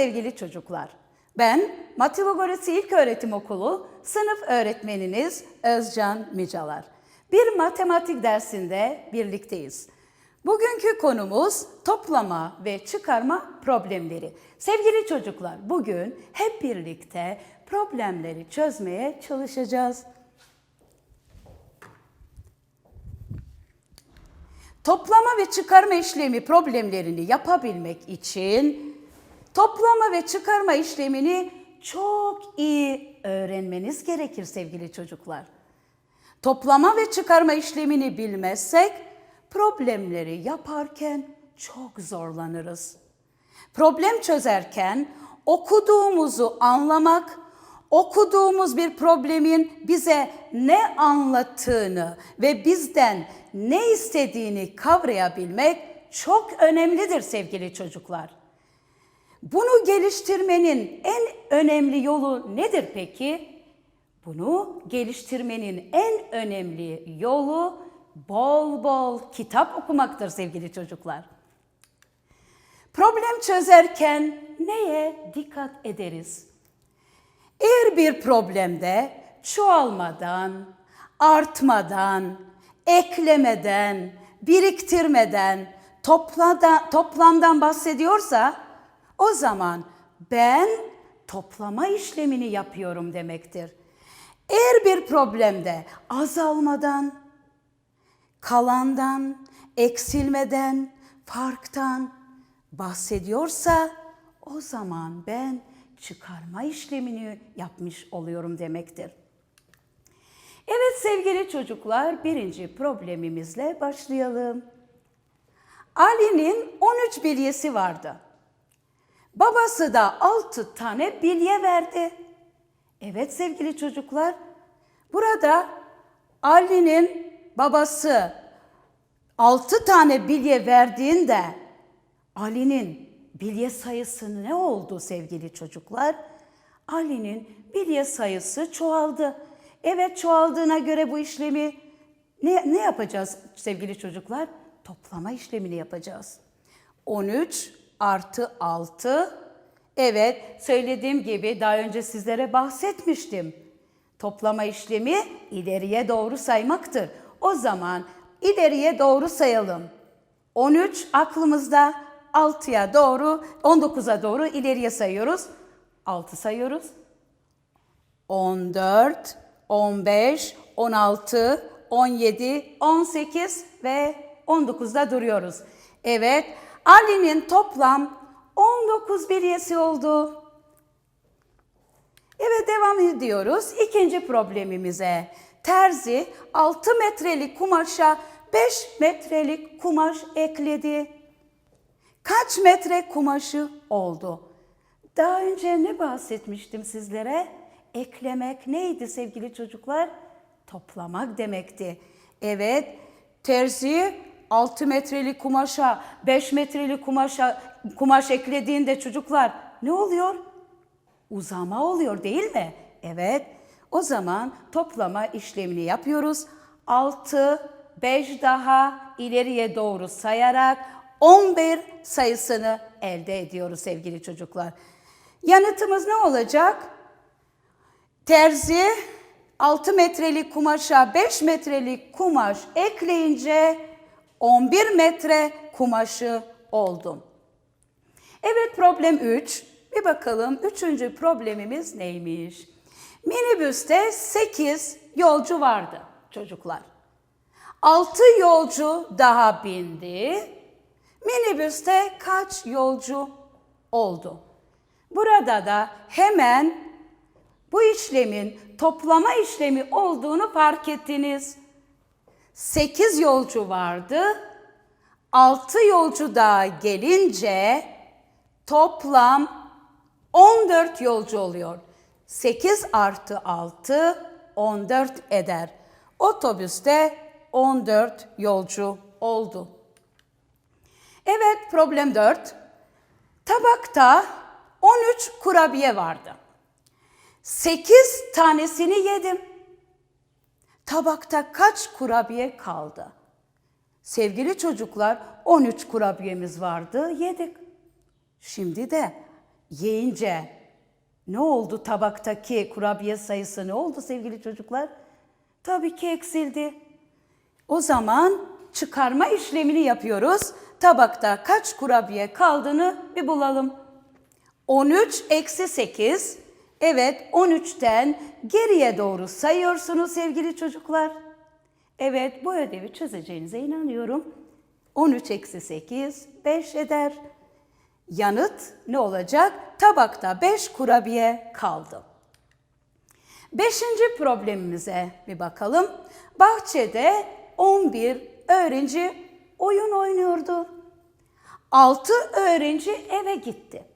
sevgili çocuklar. Ben Matilogoresi İlköğretim Okulu sınıf öğretmeniniz Özcan Micalar. Bir matematik dersinde birlikteyiz. Bugünkü konumuz toplama ve çıkarma problemleri. Sevgili çocuklar, bugün hep birlikte problemleri çözmeye çalışacağız. Toplama ve çıkarma işlemi problemlerini yapabilmek için toplama ve çıkarma işlemini çok iyi öğrenmeniz gerekir sevgili çocuklar. Toplama ve çıkarma işlemini bilmezsek problemleri yaparken çok zorlanırız. Problem çözerken okuduğumuzu anlamak, okuduğumuz bir problemin bize ne anlattığını ve bizden ne istediğini kavrayabilmek çok önemlidir sevgili çocuklar. Bunu geliştirmenin en önemli yolu nedir peki? Bunu geliştirmenin en önemli yolu bol bol kitap okumaktır sevgili çocuklar. Problem çözerken neye dikkat ederiz? Eğer bir problemde çoğalmadan, artmadan, eklemeden, biriktirmeden, toplada, toplamdan bahsediyorsa o zaman ben toplama işlemini yapıyorum demektir. Eğer bir problemde azalmadan, kalandan, eksilmeden, farktan bahsediyorsa o zaman ben çıkarma işlemini yapmış oluyorum demektir. Evet sevgili çocuklar birinci problemimizle başlayalım. Ali'nin 13 bilyesi vardı. Babası da 6 tane bilye verdi. Evet sevgili çocuklar burada Ali'nin babası 6 tane bilye verdiğinde Ali'nin bilye sayısı ne oldu sevgili çocuklar? Ali'nin bilye sayısı çoğaldı. Evet çoğaldığına göre bu işlemi ne, ne yapacağız sevgili çocuklar? Toplama işlemini yapacağız. 13 artı 6. Evet söylediğim gibi daha önce sizlere bahsetmiştim. Toplama işlemi ileriye doğru saymaktır. O zaman ileriye doğru sayalım. 13 aklımızda 6'ya doğru 19'a doğru ileriye sayıyoruz. 6 sayıyoruz. 14, 15, 16, 17, 18 ve 19'da duruyoruz. Evet, Ali'nin toplam 19 bilyesi oldu. Evet devam ediyoruz ikinci problemimize. Terzi 6 metrelik kumaşa 5 metrelik kumaş ekledi. Kaç metre kumaşı oldu? Daha önce ne bahsetmiştim sizlere? Eklemek neydi sevgili çocuklar? Toplamak demekti. Evet, terzi 6 metrelik kumaşa 5 metrelik kumaşa kumaş eklediğinde çocuklar ne oluyor? Uzama oluyor değil mi? Evet. O zaman toplama işlemini yapıyoruz. 6 5 daha ileriye doğru sayarak 11 sayısını elde ediyoruz sevgili çocuklar. Yanıtımız ne olacak? Terzi 6 metrelik kumaşa 5 metrelik kumaş ekleyince 11 metre kumaşı oldu. Evet problem 3. Bir bakalım üçüncü problemimiz neymiş? Minibüste 8 yolcu vardı çocuklar. 6 yolcu daha bindi. Minibüste kaç yolcu oldu? Burada da hemen bu işlemin toplama işlemi olduğunu fark ettiniz. 8 yolcu vardı. 6 yolcu daha gelince toplam 14 yolcu oluyor. 8 artı 6 14 eder. Otobüste 14 yolcu oldu. Evet problem 4. Tabakta 13 kurabiye vardı. 8 tanesini yedim. Tabakta kaç kurabiye kaldı? Sevgili çocuklar 13 kurabiyemiz vardı yedik. Şimdi de yiyince ne oldu tabaktaki kurabiye sayısı ne oldu sevgili çocuklar? Tabii ki eksildi. O zaman çıkarma işlemini yapıyoruz. Tabakta kaç kurabiye kaldığını bir bulalım. 13 eksi 8. Evet 13'ten geriye doğru sayıyorsunuz sevgili çocuklar. Evet bu ödevi çözeceğinize inanıyorum. 13 eksi 8 5 eder. Yanıt ne olacak? Tabakta 5 kurabiye kaldı. Beşinci problemimize bir bakalım. Bahçede 11 öğrenci oyun oynuyordu. 6 öğrenci eve gitti.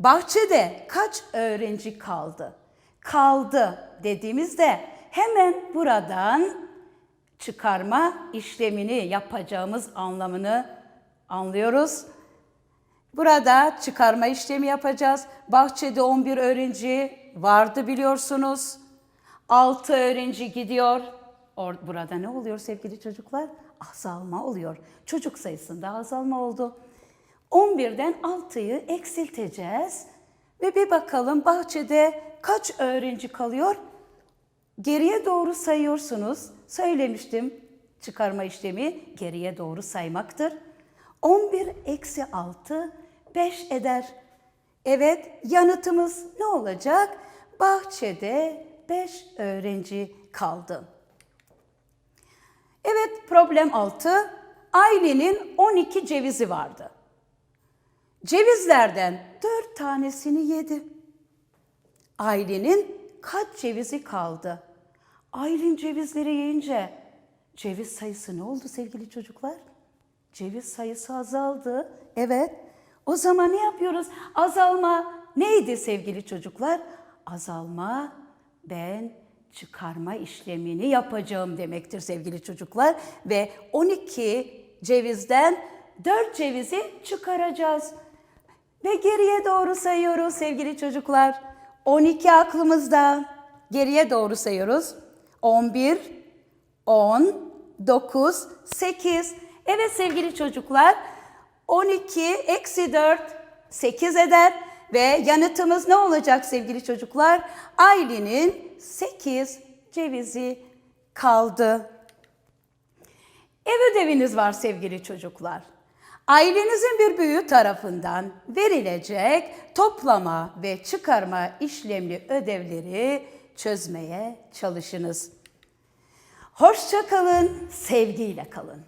Bahçede kaç öğrenci kaldı? Kaldı dediğimizde hemen buradan çıkarma işlemini yapacağımız anlamını anlıyoruz. Burada çıkarma işlemi yapacağız. Bahçede 11 öğrenci vardı biliyorsunuz. 6 öğrenci gidiyor. Or- Burada ne oluyor sevgili çocuklar? Azalma oluyor. Çocuk sayısında azalma oldu. 11'den 6'yı eksilteceğiz. Ve bir bakalım bahçede kaç öğrenci kalıyor? Geriye doğru sayıyorsunuz. Söylemiştim çıkarma işlemi geriye doğru saymaktır. 11 eksi 6 5 eder. Evet yanıtımız ne olacak? Bahçede 5 öğrenci kaldı. Evet problem 6. Ailenin 12 cevizi vardı. Cevizlerden 4 tanesini yedi. Ailenin kaç cevizi kaldı? Aylin cevizleri yiyince ceviz sayısı ne oldu sevgili çocuklar? Ceviz sayısı azaldı. Evet. O zaman ne yapıyoruz? Azalma neydi sevgili çocuklar? Azalma ben çıkarma işlemini yapacağım demektir sevgili çocuklar ve 12 cevizden 4 cevizi çıkaracağız. Ve geriye doğru sayıyoruz sevgili çocuklar. 12 aklımızda. Geriye doğru sayıyoruz. 11, 10, 9, 8. Evet sevgili çocuklar. 12 eksi 4 8 eder. Ve yanıtımız ne olacak sevgili çocuklar? Aylin'in 8 cevizi kaldı. Ev ödeviniz var sevgili çocuklar. Ailenizin bir büyüğü tarafından verilecek toplama ve çıkarma işlemli ödevleri çözmeye çalışınız. Hoşça kalın, sevgiyle kalın.